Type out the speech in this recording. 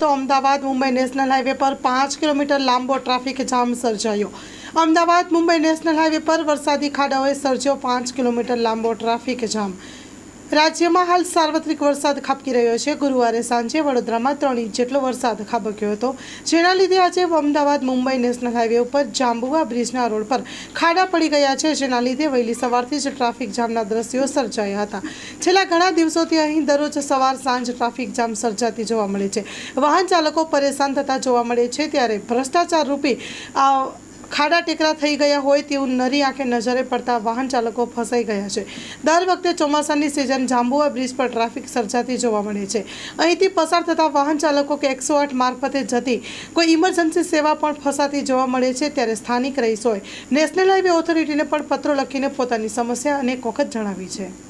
તો Ahmedabad Mumbai national highway પર પાંચ કિલોમીટર લાંબો ટ્રાફિક જામ સર્જાયો. અમદાવાદ મુંબઈ નેશનલ હાઈવે પર વરસાદી ખાડાઓએ સર્જ્યો પાંચ કિલોમીટર લાંબો ટ્રાફિક જામ. રાજ્યમાં હાલ સાર્વત્રિક વરસાદ ખાબકી રહ્યો છે. ગુરુવારે સાંજે વડોદરામાં ત્રણ ઇંચ જેટલો વરસાદ ખાબક્યો હતો. જેના લીધે આજે અમદાવાદ, મુંબઈ નેશનલ હાઈવે ઉપર જાંબુવા બ્રિજના રોડ પર ખાડા પડી ગયા છે. જેના લીધે વહેલી સવારથી જ ટ્રાફિક જામના દ્રશ્યો સર્જાયા હતા. છેલ્લા ઘણા દિવસોથી અહીં દરરોજ સવાર સાંજ ટ્રાફિક જામ સર્જાતી જોવા મળે છે. વાહન ચાલકો પરેશાન થતા જોવા મળે છે. ત્યારે ભ્રષ્ટાચાર રૂપી ખાડા ટેકરા થઈ ગયા હોય તેવું નરી આંખે નજરે પડતા વાહન ચાલકો ફસાઈ ગયા છે. દર વખતે ચોમાસાની સિઝન જાંબુવા બ્રિજ પર ટ્રાફિક સર્જાતી જોવા મળે છે. અહીંથી પસાર થતા વાહન ચાલકો કે એકસો આઠ મારફતે જતી કોઈ ઇમરજન્સી સેવા પણ ફસાતી જોવા મળે છે ત્યારે સ્થાનિક રહીશોએ નેશનલ હાઈવે ઓથોરિટીને પણ પત્રો લખીને પોતાની સમસ્યા અનેક વખત જણાવી છે.